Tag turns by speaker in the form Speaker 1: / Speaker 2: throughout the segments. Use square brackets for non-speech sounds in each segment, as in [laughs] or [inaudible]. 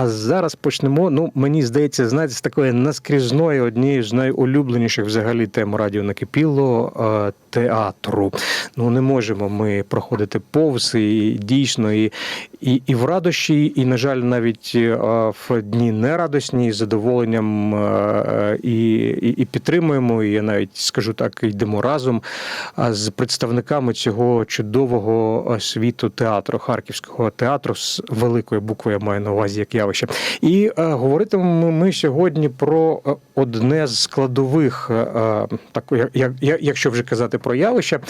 Speaker 1: А зараз почнемо. Ну, мені здається, знаєте, з такої наскрізної, однієї з найулюбленіших взагалі тем радіо накипіло е, театру. Ну не можемо ми проходити повз і дійсно і, і, і в радощі, і, на жаль, навіть е, в дні нерадосні з задоволенням е, і, і, і підтримуємо. І я навіть скажу так, йдемо разом з представниками цього чудового е, світу театру, харківського театру з великої букви я маю на увазі як явище. І говоритимемо ми сьогодні про одне з складових, так, як, якщо вже казати про явище, е,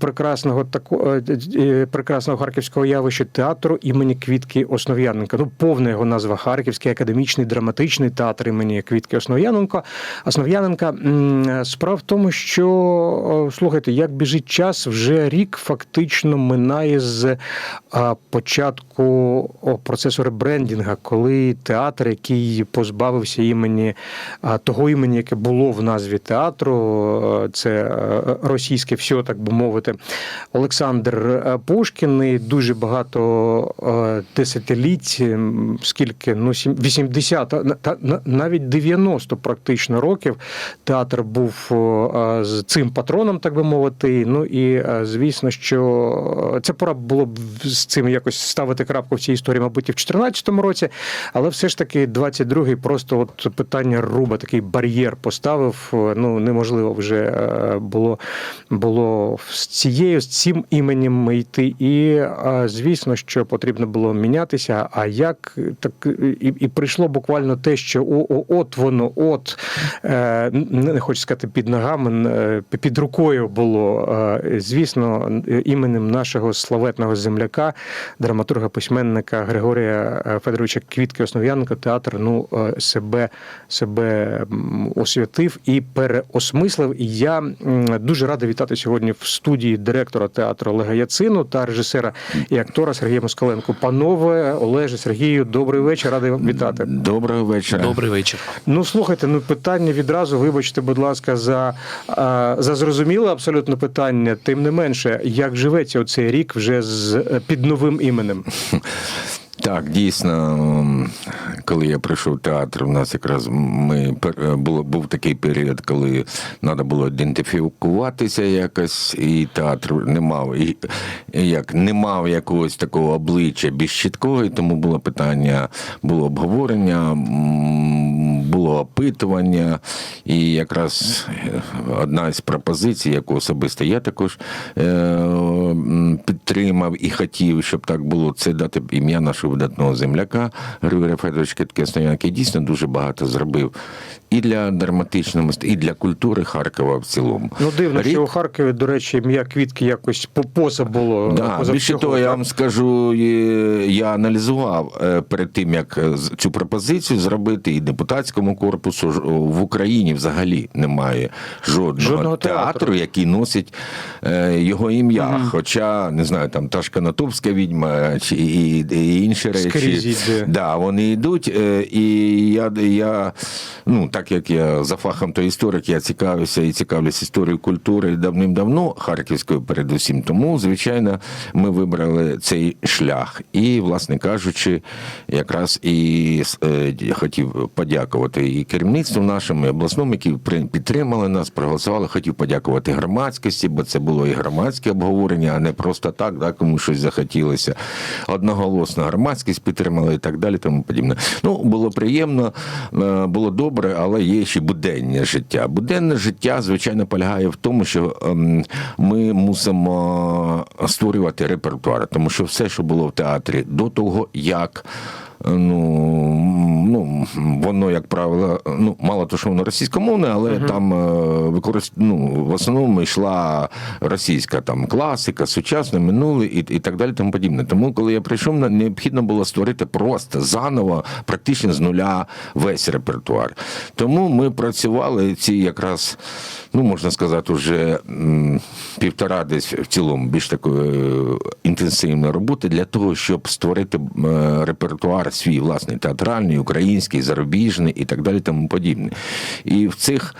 Speaker 1: прекрасного тако, е, е, прекрасного харківського явища театру імені Квітки Основ'яненка. Ну, повна його назва Харківський академічний драматичний театр імені Квітки Основ'яненка. Основ'яненка. Справа в тому, що слухайте, як біжить час, вже рік фактично минає з початку процесу ребрендінга, коли театр, який позбавився імені того імені, яке було в назві театру, е, це е, російське все, так би мовити, Олександр е, Пушкін і дуже багато е, десятиліть, скільки ну сім- 80, на- та на- навіть 90 практично років театр був е, з цим патроном, так би мовити. Ну і звісно, що це пора було б з цим якось ставити крапку в цій історії, мабуть, і в 2014 році, але все ж таки 22-й просто от питання руба, такий бар'єр поставив. Ну неможливо вже було, було з цією з цим іменем ми йти. І звісно, що потрібно було мінятися. А як так і, і прийшло буквально те, що о, о, от воно, от е, не хочу сказати під ногами, е, під рукою було. Е, Звісно, іменем нашого славетного земляка, драматурга письменника Григорія Федоровича Квітки Основ'яненка, театр ну себе, себе освятив і переосмислив. І я дуже радий вітати сьогодні в студії директора театру Олега Яцину та режисера і актора Сергія Москаленко. Панове Олеже Сергію, добрий вечір. Радий вам вітати.
Speaker 2: Доброго вечора.
Speaker 3: Добрий вечір.
Speaker 1: Ну слухайте, ну питання відразу, вибачте, будь ласка, за, за зрозуміле абсолютно питання. Тим не менше, як живеться оцей рік вже з під новим іменем? [laughs]
Speaker 2: Так, дійсно, коли я прийшов в театр, у нас якраз ми пер- було був такий період, коли треба було ідентифікуватися якось, і театр не мав і, як не мав якогось такого обличчя більш чіткого, і тому було питання, було обговорення, було опитування, і якраз е, одна із пропозицій, яку особисто я також е, підтримав і хотів, щоб так було, це дати ім'я нашого видатного земляка Григорія Федоровича Киткеснояна, який дійсно дуже багато зробив і для драматичного мистецтва, і для культури Харкова в цілому.
Speaker 1: Ну дивно,
Speaker 2: Рік-
Speaker 1: що у Харкові, до речі, ім'я квітки якось по- поза було.
Speaker 2: Да,
Speaker 1: поза
Speaker 2: більше
Speaker 1: всього,
Speaker 2: того, я вам скажу, я аналізував е, перед тим, як цю пропозицію зробити, і депутатському корпусу в Україні взагалі немає жодного,
Speaker 1: Жодного
Speaker 2: театру,
Speaker 1: театру.
Speaker 2: який носить е, його ім'я. Хоча не знаю, там та ж Канатовська відьма чи і, і інші речі.
Speaker 1: Скрізь.
Speaker 2: Да, вони йдуть. е, І я, я, ну так як я за фахом то історик, я цікавився і цікавлюсь історією культури давним-давно, харківською передусім. Тому, звичайно, ми вибрали цей шлях. І, власне кажучи, якраз і е, хотів подякувати і керівництву нашому, і обласному, які підтримали нас, проголосували. Хотів подякувати громадськості, бо це було і громадське обговорення, а не просто так, да, кому щось захотілося. Одноголосно громадськість підтримала і так далі, тому подібне. Ну, було приємно, е, було добре, але є ще буденне життя. Буденне життя, звичайно, полягає в тому, що ем, ми мусимо створювати репертуар, тому що все, що було в театрі до того, як. Ну, ну, воно, як правило, ну, мало того, що воно російськомовне, але там е, використ... ну, в основному йшла російська там класика, сучасне, минуле і, і так далі, тому подібне. Тому, коли я прийшов, необхідно було створити просто заново, практично з нуля весь репертуар. Тому ми працювали ці якраз, ну можна сказати, вже півтора десь в цілому більш такої е, інтенсивної роботи для того, щоб створити е, репертуар свій власний театральний, український, зарубіжний і так далі, тому подібне. І в цих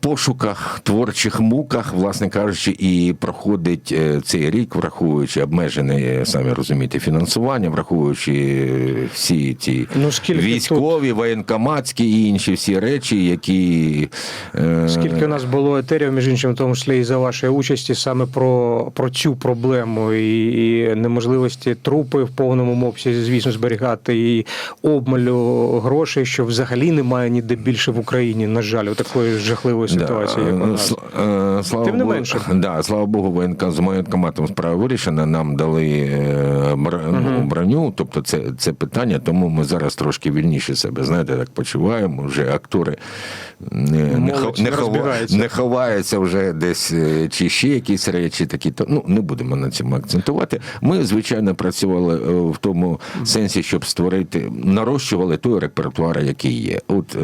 Speaker 2: пошуках, творчих муках, власне кажучи, і проходить е, цей рік, враховуючи обмежене, самі розумієте, фінансування, враховуючи е, всі ці
Speaker 1: Ну,
Speaker 2: військові, воєнкоматські і інші всі речі, які е,
Speaker 1: Скільки у нас було етерів, між іншим, в тому числі і за вашої участі, саме про, про цю проблему і, і неможливості трупи в повному обсязі, звісно, зберігати і обмалю грошей, що взагалі немає ніде більше в Україні, на жаль, у такої жахливої ситуації, як у нас.
Speaker 2: е, слава
Speaker 1: Тим не
Speaker 2: Богу,
Speaker 1: менше.
Speaker 2: Да, слава Богу, воєнка з воєнкоматом справа вирішена. Нам дали е, ну, броню. Тобто, це, це питання, тому ми зараз трошки вільніше себе, знаєте, так почуваємо. Вже актори не,
Speaker 1: Молодь
Speaker 2: не, хова- не ховаються вже десь е, чи ще якісь речі такі. То ну не будемо на цьому акцентувати. Ми звичайно працювали в тому сенсі, щоб створити, нарощували той репертуар, який є. От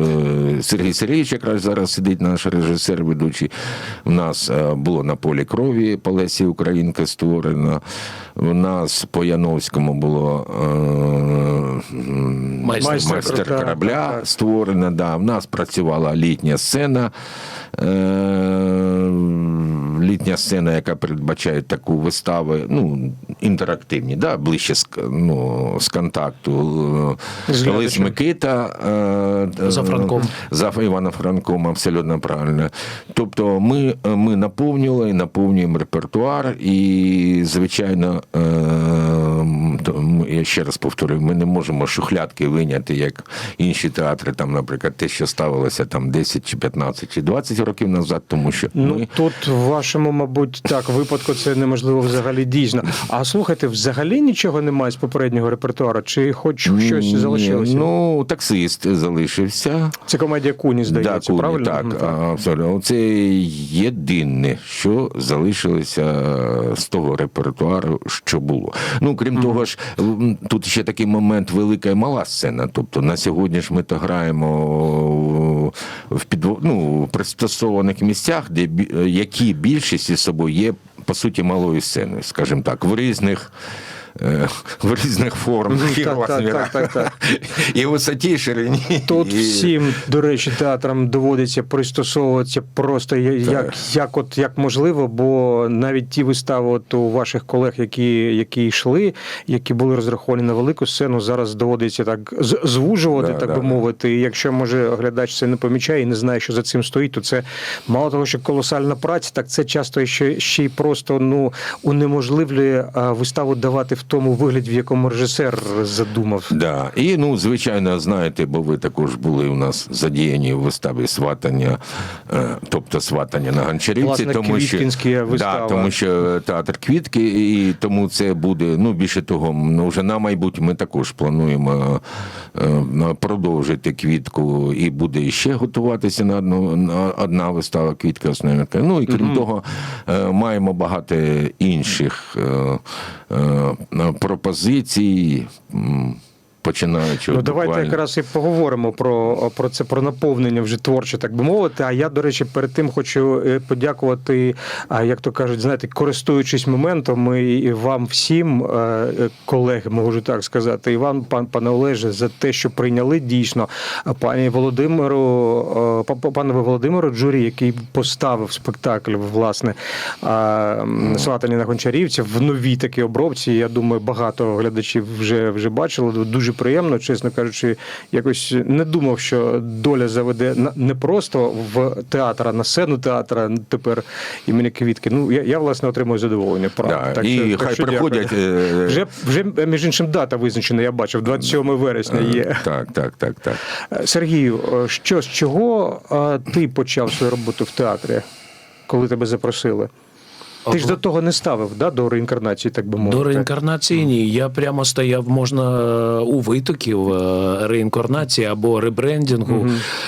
Speaker 2: Сергій Сергійович якраз зараз сидить наш режисер, ведучий. У нас е, було на полі крові Полесі Українка створено. У нас по Яновському було е, майстер,
Speaker 3: Майстер
Speaker 2: майстер,
Speaker 1: корабля, так,
Speaker 2: створена. Да. В нас працювала літня сцена. Е, літня сцена, яка передбачає таку виставу, ну, інтерактивні, да, ближче з, ну, з контакту. Лис. Микита е,
Speaker 3: За Франком.
Speaker 2: За Івана Франком, абсолютно правильно. Тобто ми, ми наповнювали, наповнюємо репертуар, і, звичайно, е, ми- я ще раз повторюю, ми не можемо шухлядки виняти, як інші театри, там, наприклад, те, що ставилося там 10 чи 15 чи 20 років назад, тому що
Speaker 1: Ну
Speaker 2: ми
Speaker 1: тут в вашому, мабуть, так випадку це неможливо взагалі дійсно. А слухайте, взагалі нічого немає з попереднього репертуару, чи хоч щось
Speaker 2: Ні,
Speaker 1: залишилося?
Speaker 2: Ну, таксист залишився.
Speaker 1: Це комедія Куні, здається,
Speaker 2: Куні,
Speaker 1: правильно?
Speaker 2: Так,
Speaker 1: Ну,
Speaker 2: абсолютно. Це єдине, що залишилося з того репертуару, що було. Ну, крім того ж, тут ще такий момент велика і мала сцена. Тобто на сьогодні ж ми то граємо в підво... ну, пристосованих місцях, де які більшість із собою є, по суті, малою сценою, скажімо так, в різних. Е, В різних формах
Speaker 1: Мгм,
Speaker 2: і
Speaker 1: так, так, так, так,
Speaker 2: І висоті, і ширині.
Speaker 1: Тут
Speaker 2: і...
Speaker 1: всім, до речі, театрам доводиться пристосовуватися просто як, як, от, як можливо, бо навіть ті вистави от у ваших колег, які, які йшли, які були розраховані на велику сцену, зараз доводиться так звужувати,
Speaker 2: Да,
Speaker 1: так
Speaker 2: да,
Speaker 1: би мовити. І якщо може глядач це не помічає і не знає, що за цим стоїть, то це мало того, що колосальна праця, так це часто ще, ще й просто ну унеможливлює виставу давати в тому вигляді, в якому режисер задумав.
Speaker 2: Да. І ну, звичайно, знаєте, бо ви також були у нас задіяні в виставі сватання, е, тобто сватання на Гончарівці, тому що
Speaker 1: вистава.
Speaker 2: Да, тому що театр квітки, і тому це буде. Ну більше того, ну вже на майбутнє ми також плануємо е, продовжити квітку, і буде ще готуватися на одну на одна вистава квітка основна. Ну і крім того, е, маємо багато інших е, пропозицій. м, Починаючи
Speaker 1: Ну, давайте
Speaker 2: буквально-
Speaker 1: якраз і поговоримо про, про це про наповнення вже творче, так би мовити. А я, до речі, перед тим хочу е, подякувати, як то кажуть, знаєте, користуючись моментом, і вам всім, е, е, колеги, можу так сказати, і вам, пан пане Олеже, за те, що прийняли дійсно пані Володимиру, па- панове Володимиру Джурі, який поставив спектакль, власне, сватання на Гончарівці в новій такій обробці. Я думаю, багато глядачів вже, вже бачили. Дуже приємно, чесно кажучи, якось не думав, що доля заведе не просто в театр, а на сцену театра тепер імені Квітки. Ну, я, я власне отримую задоволення. Правда.
Speaker 2: Да, і
Speaker 1: що-
Speaker 2: хай
Speaker 1: що
Speaker 2: приходять.
Speaker 1: дякую.
Speaker 2: е,
Speaker 1: Вже, вже, між іншим, дата визначена, я бачив, 27 вересня є.
Speaker 2: Так, так, так, так.
Speaker 1: Сергію, е, що з чого е, ти почав свою роботу в театрі, коли тебе запросили? Ти ж до того не ставив, да, до реінкарнації, так би мовити.
Speaker 3: До реінкарнації ні. Я прямо стояв, можна е, у витоків е, реінкарнації або ребрендінгу.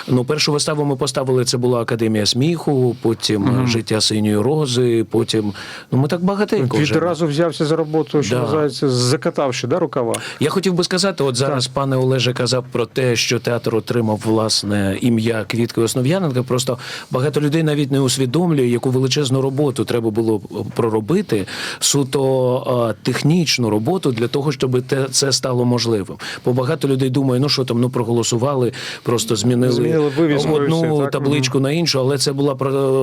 Speaker 3: Ну, першу виставу ми поставили, це була Академія сміху, потім е, Життя синьої рози, потім. Ну, ми так багатенько.
Speaker 1: Відразу взявся за роботу, що
Speaker 3: Да.
Speaker 1: називається, закатавши да, рукава.
Speaker 3: Я хотів би сказати, от зараз пане Олеже казав про те, що театр отримав власне ім'я Квітки Основ'яненка. Просто багато людей навіть не усвідомлює, яку величезну роботу треба було проробити суто е, технічну роботу для того, щоб це стало можливим. Бо багато людей думає, ну що там, ну проголосували, просто змінили,
Speaker 1: Змінили вивіску і
Speaker 3: одну
Speaker 1: так?
Speaker 3: табличку на іншу, але це була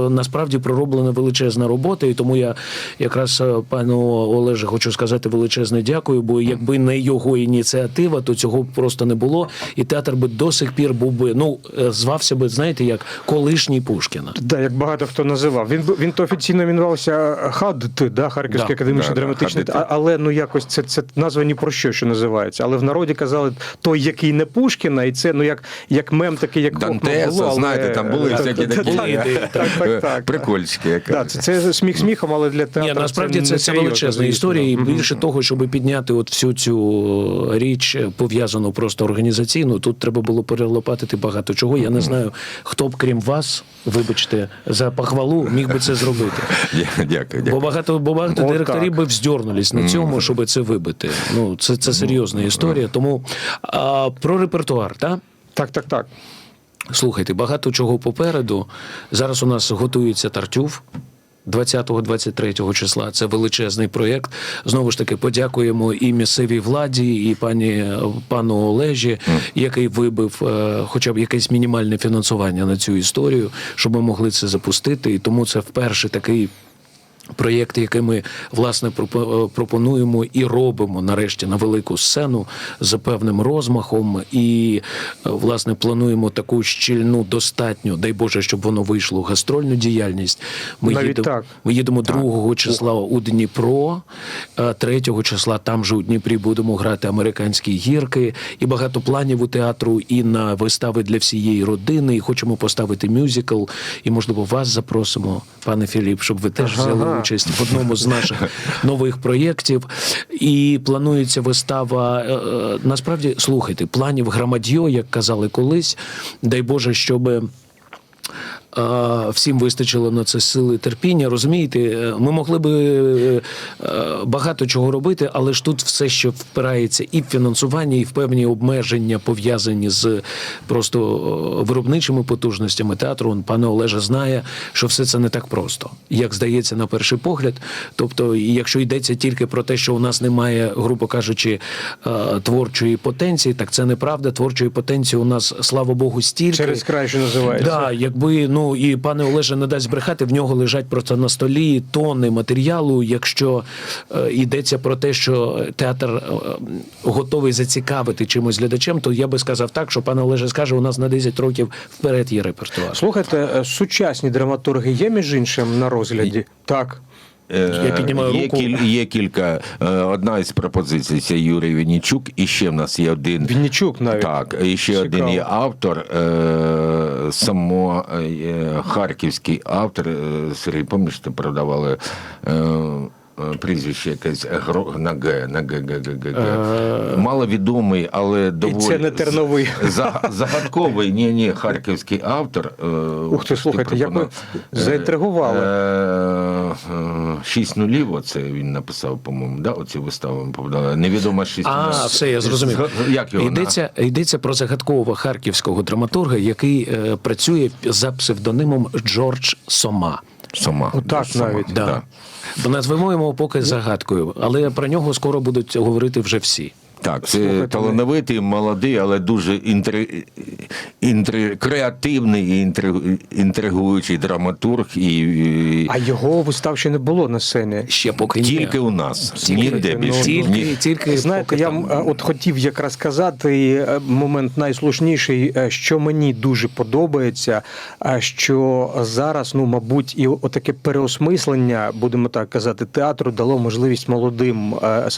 Speaker 3: насправді пророблена величезна робота, і тому я якраз е, пану Олеже хочу сказати величезне дякую. Бо якби не його ініціатива, то цього б просто не було. І театр би до сих пір був би ну е, звався би, знаєте, як колишній Пушкіна.
Speaker 1: Да, як багато хто називав. Він він то офіційно іменувався ХАДТ, да, Харківський
Speaker 3: Да,
Speaker 1: академічний
Speaker 2: да, да,
Speaker 1: драматичний,
Speaker 2: ХАДТ.
Speaker 1: а- але ну якось це, це назва ні про що, що називається. Але в народі казали той, який не Пушкіна, і це ну як, як мем такий, як
Speaker 2: Дантеса,
Speaker 1: було, але-
Speaker 2: знаєте, там були
Speaker 1: Так,
Speaker 2: всякі
Speaker 1: так,
Speaker 2: такі
Speaker 1: так, так, так, так.
Speaker 2: прикольчики. як
Speaker 1: Да, це, це сміх сміхом, але для театру
Speaker 3: Ні, насправді це, це величезна історія, і більше того, щоб підняти от всю цю річ пов'язану просто організаційно, тут треба було перелопатити багато чого. Я не знаю, хто б крім вас, вибачте, за похвалу міг би це зробити. [laughs]
Speaker 2: Дя- Дякую,
Speaker 3: Бо багато, бо багато
Speaker 1: О,
Speaker 3: директорів
Speaker 1: так.
Speaker 3: би вздьорнулись на цьому, щоб це вибити. Ну, це, це серйозна історія. Тому а, про репертуар, так?
Speaker 1: Так, так, так.
Speaker 3: Слухайте, багато чого попереду. Зараз у нас готується Тартюф. 20-23 числа це величезний проєкт. Знову ж таки, подякуємо і місцевій владі, і пані пану Олежі, який вибив е, хоча б якесь мінімальне фінансування на цю історію, щоб ми могли це запустити. І тому це вперше такий. Проєкт, який ми власне е, пропонуємо і робимо нарешті на велику сцену з певним розмахом, і е, власне плануємо таку щільну, достатню, дай Боже, щоб воно вийшло гастрольну діяльність. Ми
Speaker 1: Навіть
Speaker 3: їдемо,
Speaker 1: так.
Speaker 3: ми їдемо 2 числа у Дніпро, 3 числа там же у Дніпрі будемо грати американські гірки, і багато планів у театру, і на вистави для всієї родини. І хочемо поставити мюзикл. І можливо вас запросимо, пане Філіп, щоб ви теж
Speaker 1: Ага.
Speaker 3: взяли участь в одному з наших [laughs] нових проєктів. І планується вистава. е, е, Насправді, слухайте, планів громадьо, як казали колись. Дай Боже, щоби. Всім вистачило на це сили терпіння. Розумієте, Е, ми могли би е, багато чого робити, але ж тут все, що впирається і в фінансування, і в певні обмеження пов'язані з просто е, виробничими потужностями театру. Он, Пане Олеже знає, що все це не так просто, як здається на перший погляд. Тобто, якщо йдеться тільки про те, що у нас немає, грубо кажучи, творчої потенції, так це неправда. Творчої потенції у нас, слава Богу, стільки.
Speaker 1: Через край, що називається.
Speaker 3: Да, якби ну і пане Олеже не дасть брехати, в нього лежать просто на столі тонни матеріалу. Якщо е, йдеться про те, що театр е, готовий зацікавити чимось глядачем, то я би сказав так, що пане Олеже скаже, у нас на 10 років вперед є репертуар.
Speaker 1: Слухайте, е, сучасні драматурги є між іншим на розгляді? Так.
Speaker 2: Е,
Speaker 3: Я піднімаю
Speaker 2: є,
Speaker 3: руку.
Speaker 2: кіль- є кілька. Е, Одна із пропозицій це Юрій Віннічук, і ще в нас є один.
Speaker 1: Вінничук навіть.
Speaker 2: Так, і ще
Speaker 1: Цікаво.
Speaker 2: один є автор, е, само харківський автор. Сергій, пам'ятаєш, ти продавали прізвище якесь Гро- на Г, на Г, Г, Г, Г, Г. Маловідомий, але доволі
Speaker 1: це не терновий.
Speaker 2: за- загадковий, ні, ні, харківський автор. е,
Speaker 1: Ух ти, слухайте, як ви
Speaker 2: пропонував.
Speaker 1: заінтригували.
Speaker 2: Е, е, Шість нулів, оце він написав, по-моєму, да, оці вистави ми подали. Невідомо шість
Speaker 3: А,
Speaker 2: нулів.
Speaker 3: все, я зрозумів.
Speaker 2: З- Як його
Speaker 3: йдеться, йдеться про загадкового харківського драматурга, який е, працює за псевдонимом Джордж Сома.
Speaker 2: Сама.
Speaker 1: Отак
Speaker 2: Сама,
Speaker 1: навіть.
Speaker 3: Да.
Speaker 2: да.
Speaker 3: Назвемо його поки загадкою, але про нього скоро будуть говорити вже всі.
Speaker 2: Так, це
Speaker 1: Слухайте,
Speaker 2: талановитий, молодий, але дуже інтри... інтри... креативний і інтри... інтригуючий драматург. І...
Speaker 1: А його вистав ще не було на сцені.
Speaker 3: Ще поки ні.
Speaker 2: У нас.
Speaker 3: Тільки-
Speaker 2: Ніде
Speaker 1: ну.
Speaker 3: Тільки,
Speaker 2: Ні.
Speaker 3: тільки
Speaker 1: Знаєте, я
Speaker 3: там.
Speaker 1: е, от хотів якраз сказати е, момент найслушніший, е, що мені дуже подобається, що зараз, ну мабуть, і отаке переосмислення, будемо так казати, театру дало можливість молодим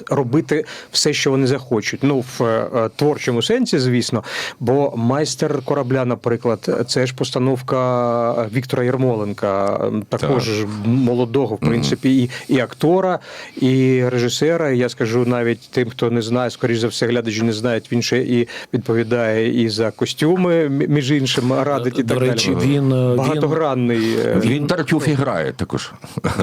Speaker 1: робити все, що вони захочуть. Ну в творчому сенсі, звісно. Бо майстер корабля, наприклад, це ж постановка Віктора Єрмоленка, е, також ж молодого, в принципі, і, і актора, і режисера. Я скажу навіть тим, хто не знає, скоріш за все, глядачі не знають. Він ще і відповідає і за костюми, між іншим, радить і
Speaker 3: До
Speaker 1: так
Speaker 3: речі,
Speaker 1: далі.
Speaker 3: він, е, він,
Speaker 1: багатогранний. е,
Speaker 2: Він Тартюф і грає також.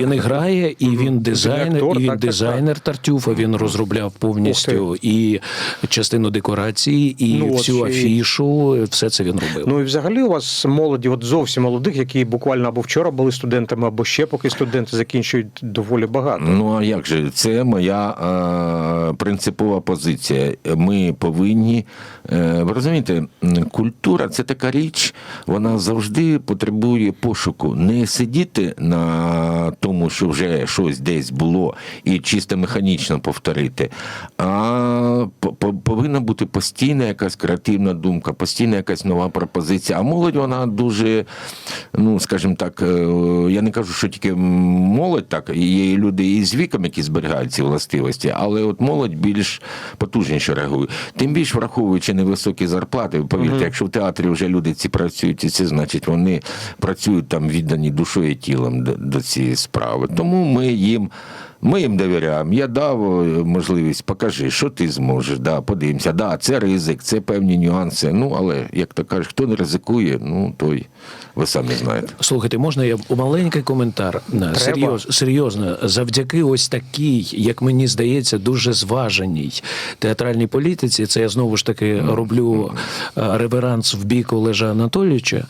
Speaker 3: він і грає, і він дизайнер,
Speaker 1: актор,
Speaker 3: і він
Speaker 1: так, так,
Speaker 3: дизайнер Тартюфа. Він розробляв повністю і частину декорації, і
Speaker 1: Ну,
Speaker 3: всю афішу. Все це він робив.
Speaker 1: Ну і взагалі у вас молоді, от зовсім молодих, які буквально або вчора були студентами, або ще поки студенти закінчують доволі багато.
Speaker 2: Ну а як же? Це моя е, принципова позиція. Ми повинні е, ви розумієте, культура це така річ, вона завжди потребує пошуку. Не сидіти на тому, що вже щось десь було, і чисто механічно повторити. А по- по- повинна бути постійна якась креативна думка, постійна якась нова пропозиція. А молодь вона дуже, ну скажімо так, е, я не кажу, що тільки молодь так, є люди і з віком, які зберігають ці властивості, але от молодь більш потужніше реагує. Тим більш враховуючи невисокі зарплати, повірте, якщо в театрі вже люди ці працюють, і це значить вони працюють там віддані душою і тілом до, до цієї справи. Тому ми їм. Ми їм довіряємо. Я дав е, можливість, покажи, що ти зможеш. Да, подивимося. Да, це ризик, це певні нюанси. Ну, але як то кажуть, хто не ризикує, ну той ви самі знаєте.
Speaker 3: Слухайте, можна я маленький коментар? Е, Серйоз, серйозно, завдяки ось такій, як мені здається, дуже зваженій театральній політиці. Це я знову ж таки роблю е, реверанс в бік Олежа Анатолійовича.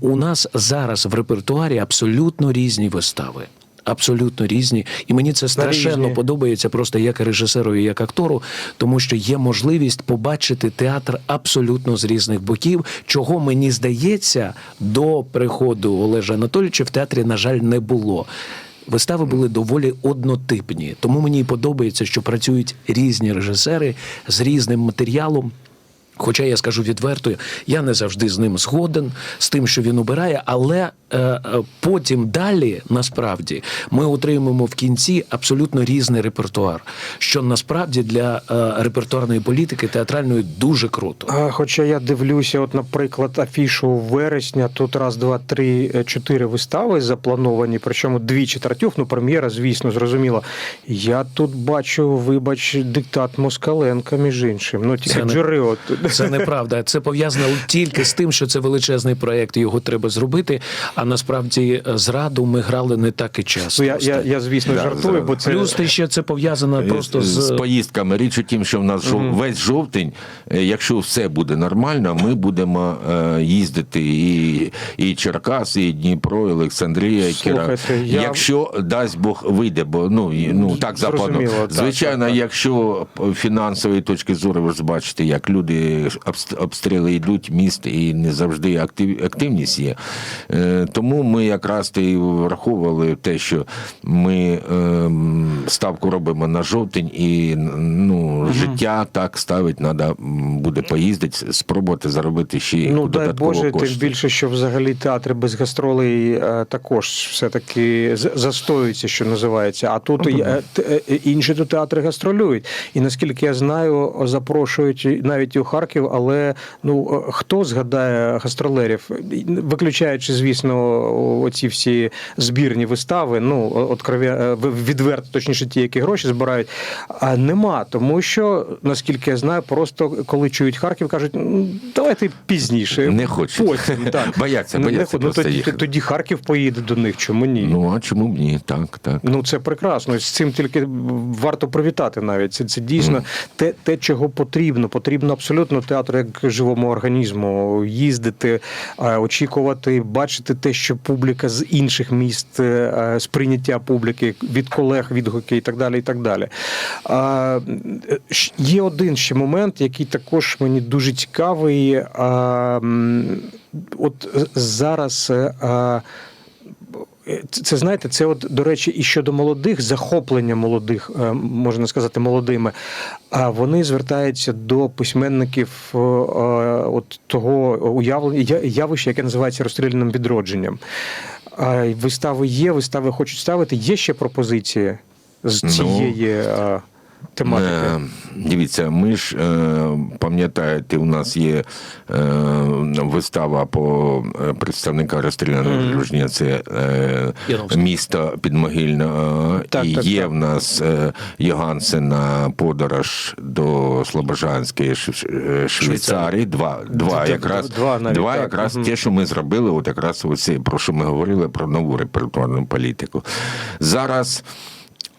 Speaker 3: У нас зараз в репертуарі абсолютно різні вистави. Абсолютно різні, і мені це страшенно подобається просто як режисеру і як актору, тому що є можливість побачити театр абсолютно з різних боків, чого мені здається, до приходу Олежа Анатолійовича в театрі, на жаль, не було. Вистави були доволі однотипні, тому мені подобається, що працюють різні режисери з різним матеріалом. Хоча я скажу відверто, я не завжди з ним згоден, з тим, що він обирає, але е, е, потім далі насправді ми отримуємо в кінці абсолютно різний репертуар, що насправді для е, репертуарної політики театральної дуже круто.
Speaker 1: А, Хоча я дивлюся, от, наприклад, афішу вересня, тут раз, два, три, е, чотири вистави заплановані, причому дві четвертюх, ну прем'єра, звісно, зрозуміло. Я тут бачу, вибач, диктат Москаленка, між іншим. Ну, тільки
Speaker 3: Це не-. Це неправда. Це пов'язано тільки з тим, що це величезний проект, його треба зробити. А насправді е, зраду ми грали не так і часто.
Speaker 1: Ну, я, я, я, звісно,
Speaker 2: Да,
Speaker 1: жартую, бо це.
Speaker 3: Плюс ти ще це пов'язано просто
Speaker 2: з,
Speaker 3: з
Speaker 2: поїздками. Річ у тім, що в нас жов- весь жовтень, е, якщо все буде нормально, ми будемо е, їздити і, і Черкас, і Дніпро, і Олександрія, і Кіра.
Speaker 1: Я-
Speaker 2: Якщо дасть Бог вийде, бо ну, і- ну так
Speaker 1: так,
Speaker 2: Звичайно,
Speaker 1: так, так.
Speaker 2: якщо фінансової точки зору ви ж бачите, як люди обстріли йдуть міст і не завжди актив, активність є. Е, Тому ми якраз і враховували те, що ми ем, ставку робимо на жовтень, і ну, життя так ставить, треба буде поїздити, спробувати заробити ще
Speaker 1: Ну,
Speaker 2: додатково
Speaker 1: Боже,
Speaker 2: кошти.
Speaker 1: тим більше, що взагалі театри без гастролей е, також все-таки застоюються, що називається. А тут е, е, інші тут театри гастролюють. І наскільки я знаю, запрошують навіть у Харків, але ну е, хто згадає гастролерів, виключаючи, звісно, оці всі збірні вистави, ну от крові е, відверто, точніше, ті, які гроші збирають, а нема, тому що наскільки я знаю, просто коли чують Харків, кажуть, «Ну, давайте пізніше.
Speaker 2: Не хочуть.
Speaker 1: Потім, [laughs] так.
Speaker 2: Бояться,
Speaker 1: Ну, не
Speaker 2: бояться
Speaker 1: ну, тоді, тоді Харків поїде до них. Чому ні?
Speaker 2: Ну а чому б ні? Так, так.
Speaker 1: Ну, це прекрасно. З цим тільки варто привітати навіть. Це, це дійсно те, те, чого потрібно. Потрібно абсолютно театру як живому організму їздити, е, очікувати, бачити те, що публіка з інших міст, е, сприйняття публіки від колег, відгуки і так далі. І так далі. Е, Є один ще момент, який також мені дуже цікавий. От зараз. Е, це, знаєте, це от до речі, і щодо молодих, захоплення молодих, е, можна сказати, молодими. А вони звертаються до письменників е, от того уявлення явища, яке називається розстріляним відродженням. Вистави є, вистави хочуть ставити. Є ще пропозиції з
Speaker 2: Ну,
Speaker 1: цієї е, тематики.
Speaker 2: Е, Дивіться, ми ж е, пам'ятаєте, у нас є е, вистава по представника розстріляного відродження. Це е, місто Підмогильне. е,
Speaker 1: Так,
Speaker 2: і
Speaker 1: так,
Speaker 2: є
Speaker 1: так.
Speaker 2: в нас е, Йогансена подорож до Слобожанської Швейцарії. Два, два якраз,
Speaker 1: два навіть, так.
Speaker 2: якраз
Speaker 1: Мгм.
Speaker 2: те, що ми зробили, от якраз оце, про що ми говорили, про нову репертуарну політику. Зараз.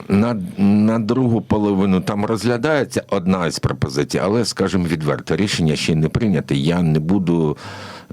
Speaker 2: На, на другу половину там розглядається одна із пропозицій, але, скажімо відверто, рішення ще не прийнято. Я не буду.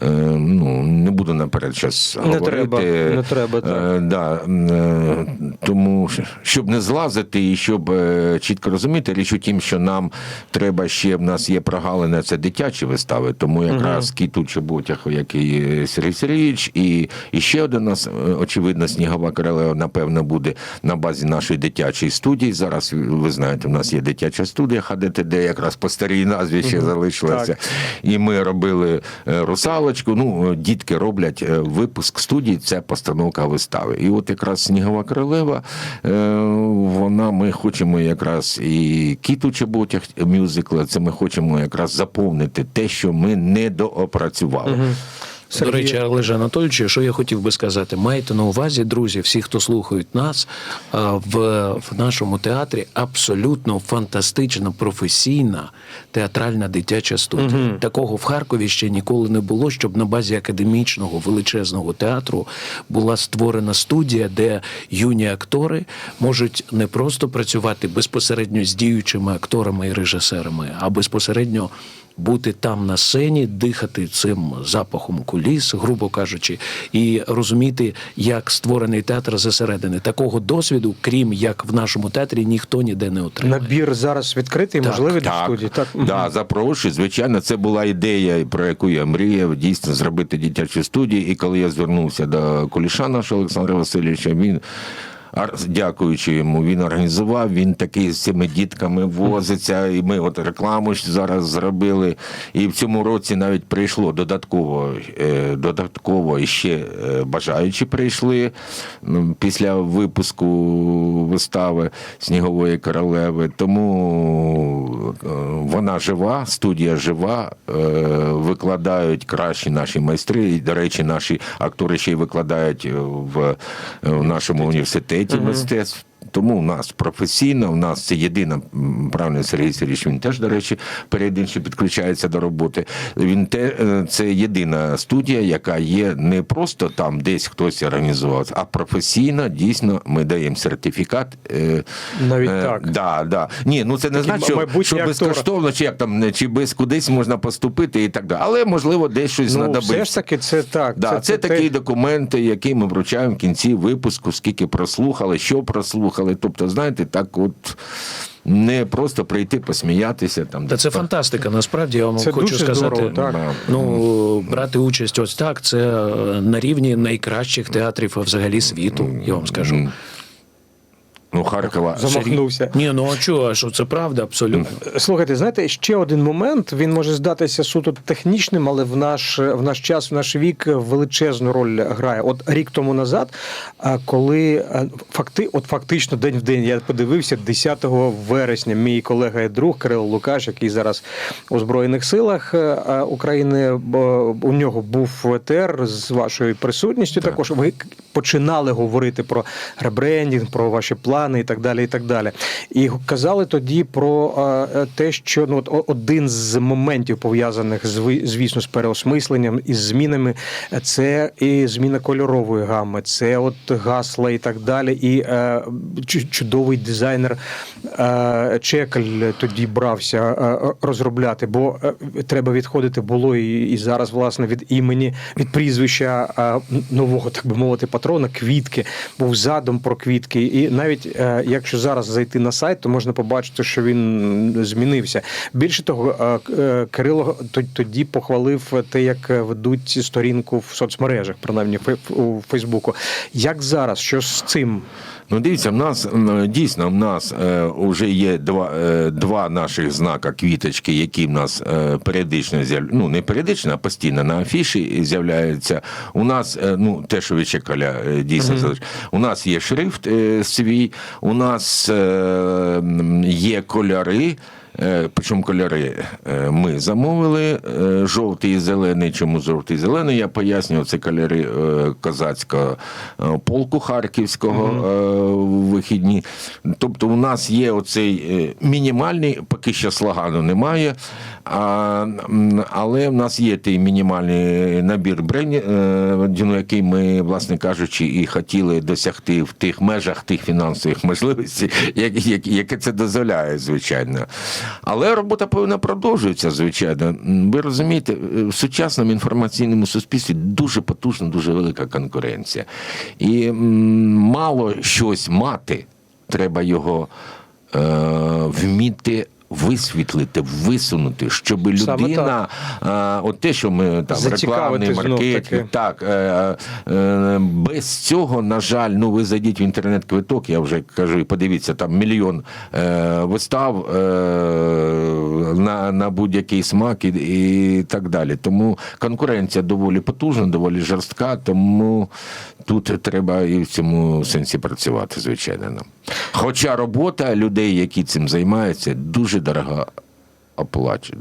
Speaker 2: Е, Ну, не буду наперед час
Speaker 1: Не
Speaker 2: говорити.
Speaker 1: треба, не треба, так.
Speaker 2: Е, да, е, тому, щоб не злазити і щоб чітко розуміти, річ у тім, що нам треба ще, в нас є прогалина, це дитячі вистави, тому якраз кіт у чоботях, як і Сергій Сергійович, і, і ще один у нас, очевидно, снігова королева, напевно, буде на базі нашої дитячої студії. Зараз ви знаєте, у нас є дитяча студія ХДТД, якраз по старій назві ще залишилася.
Speaker 1: Так.
Speaker 2: І ми робили е, русалочку. Ну, е, дітки роблять е, випуск студії, це постановка вистави. І от якраз Снігова королева, е, вона ми хочемо якраз і кіту чеботях мюзикла. це ми хочемо якраз заповнити те, що ми не доопрацювали.
Speaker 3: До речі, Олеже Анатолійовичу, що я хотів би сказати, майте на увазі, друзі, всі, хто слухають нас, в, в нашому театрі абсолютно фантастична, професійна театральна дитяча студія. Такого в Харкові ще ніколи не було, щоб на базі академічного величезного театру була створена студія, де юні актори можуть не просто працювати безпосередньо з діючими акторами і режисерами, а безпосередньо бути там на сцені, дихати цим запахом куліс, грубо кажучи, і розуміти, як створений театр зсередини. Такого досвіду, крім як в нашому театрі, ніхто ніде не отримає.
Speaker 1: Набір зараз відкритий, можливий до студії. Так,
Speaker 2: да, запрошую. Звичайно, це була ідея, про яку я мріяв, дійсно зробити дитячу студію. І коли я звернувся до Куліша нашого Олександра Васильовича, він. Дякуючи йому, він організував. Він такий з цими дітками возиться. І ми от рекламу зараз зробили. І в цьому році навіть прийшло додатково, е, додатково ще е, бажаючі прийшли після випуску вистави Снігової королеви. Тому е, вона жива, студія жива, викладають кращі наші майстри. І, до речі, наші актори ще й викладають в нашому університеті мистецтв. Тому у нас професійно, у нас це єдина правильно Сергій Сергійович, він теж, до речі, періодично підключається до роботи. Він те, е, це єдина студія, яка є не просто там десь хтось організував, а професійно дійсно ми даємо сертифікат. е,
Speaker 1: Навіть
Speaker 2: е,
Speaker 1: так.
Speaker 2: Да, да. Ні, ну це не значить, що, що безкоштовно, чи як там, чи без кудись можна поступити і так далі. Але можливо десь щось
Speaker 1: Ну,
Speaker 2: знадобиться.
Speaker 1: все ж таки, це так.
Speaker 2: Да, це,
Speaker 1: те-
Speaker 2: такі документи, які ми вручаємо в кінці випуску, скільки прослухали, що прослухали. Тобто, знаєте, так от не просто прийти посміятися там.
Speaker 3: Та це фантастика. Насправді я вам
Speaker 1: Це
Speaker 3: хочу
Speaker 1: дуже
Speaker 3: сказати.
Speaker 1: здорово, так.
Speaker 3: Ну, брати участь ось так, це е, на рівні найкращих театрів взагалі світу, я вам скажу.
Speaker 2: Ну, Харкова.
Speaker 1: Замахнувся.
Speaker 3: Ні, ну а чого, що це правда, абсолютно.
Speaker 1: Слухайте, знаєте, ще один момент. Він може здатися суто технічним, але в наш в наш час, в наш вік величезну роль грає. От рік тому назад, коли факти, от фактично день в день я подивився 10 вересня. Мій колега і друг Кирило Лукаш, який зараз у збройних силах е, України, бо у нього був ВТР з вашою присутністю. Також ви починали говорити про ребрендінг, про ваші плани і так далі. І так далі. І казали тоді про е, те, що ну от один з моментів пов'язаних з звісно з переосмисленням і змінами, е, це і зміна кольорової гами, це от гасла і так далі. І е, чудовий дизайнер е, Чекаль тоді брався е, розробляти, бо е, треба відходити було і, зараз, власне, від імені, від прізвища е, нового, так би мовити, патрона квітки, був задум про квітки. І навіть е, якщо зараз зайти на сайт, то можна побачити, що він змінився. Більше того, е, е, Кирило тоді похвалив те, як ведуть сторінку в соцмережах, принаймні у Фейсбуку. Як зараз? Що з цим?
Speaker 2: Ну, дивіться, в нас дійсно в нас е, вже є два, е, два наших знака квіточки, які в нас е, періодично з'являються, ну не періодично, а постійно на афіші з'являються. У нас, е, ну, те, що від Чекаля е, дійсно залиш- у нас є шрифт е, свій, у нас е, є кольори. Е, Причому кольори е, ми замовили е, жовтий і зелений. Чому жовтий і зелений? Я пояснюю, це кольори козацького полку харківського в вихідні. Тобто, у нас є оцей мінімальний, поки що слагану немає. А, але в нас є той мінімальний набір брендінгу, який ми, власне кажучи, і хотіли досягти в тих межах тих фінансових можливостей, як- як- яке це дозволяє, звичайно. Але робота повинна продовжується, звичайно. Ви розумієте, в сучасному інформаційному суспільстві дуже потужна, дуже велика конкуренція. І мало щось мати, треба його е, вміти. Висвітлити, висунути, щоб людина, а, от те, що ми там рекламний маркетинг, так е, е, без цього, на жаль, ну ви зайдіть в інтернет-квиток, я вже кажу, і подивіться, там мільйон е, вистав е, на, на будь-який смак і, і так далі. Тому конкуренція доволі потужна, доволі жорстка, тому тут треба і в цьому сенсі працювати, звичайно. Хоча робота людей, які цим займаються, дуже درها Оплачує,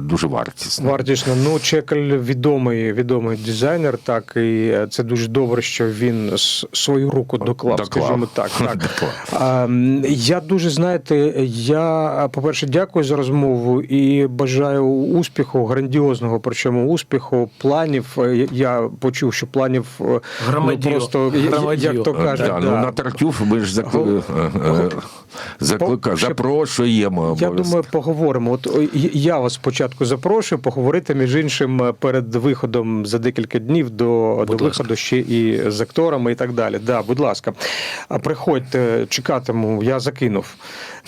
Speaker 2: дуже вартісна.
Speaker 1: Вартісно. Ну, Чекаль відомий, відомий дизайнер, так і е, це дуже добре, що він свою руку доклав,
Speaker 2: Доклав.
Speaker 1: скажімо так. [laughs] так.
Speaker 2: Доклав.
Speaker 1: Я дуже знаєте, я, по-перше, дякую за розмову і бажаю успіху, грандіозного, причому успіху, планів. Е, Я почув, що планів е, ну, просто як- як то кажуть.
Speaker 2: да,
Speaker 1: да.
Speaker 2: Ну, на Тартюф ми ж закли... е, заклика... Запрошуємо.
Speaker 1: Я думаю, поговоримо. От я вас спочатку запрошую поговорити між іншим е, перед виходом за декілька днів до, до
Speaker 3: ласка.
Speaker 1: виходу ще і з акторами, і так далі. Да, будь ласка, А приходьте, чекатиму. Я закинув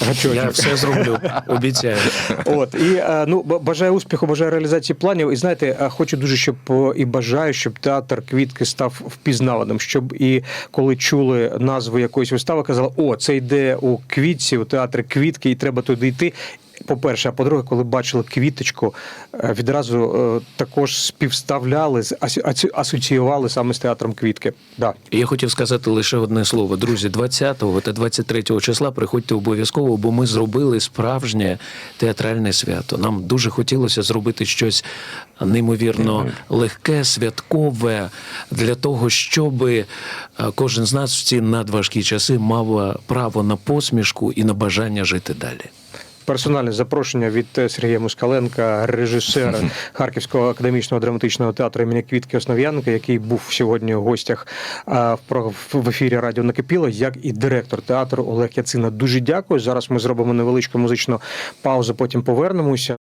Speaker 1: гачочок.
Speaker 3: Я все зроблю, обіцяю.
Speaker 1: От і е, ну бажаю успіху, бажаю реалізації планів. І знаєте, е, хочу дуже, щоб і бажаю, щоб театр квітки став впізнаваним, щоб і коли чули назву якоїсь вистави, казали, о, це йде у квітці, у театрі квітки, і треба туди йти. По-перше, а по-друге, коли бачили квіточку, е, відразу е, також співставляли, асоціювали саме з театром квітки. Да.
Speaker 3: Я хотів сказати лише одне слово. Друзі, 20 та 23 числа приходьте обов'язково, бо ми зробили справжнє театральне свято. Нам дуже хотілося зробити щось неймовірно легке, святкове для того, щоб е, кожен з нас в ці надважкі часи мав право на посмішку і на бажання жити далі.
Speaker 1: Персональне запрошення від е, Сергія Москаленка, режисера [laughs] Харківського академічного драматичного театру імені Квітки Основ'янка, який був сьогодні у гостях в ефірі Радіо Накипіло, як і директор театру Олег Яцина. Дуже дякую. Зараз ми зробимо невеличку музичну паузу, потім повернемося.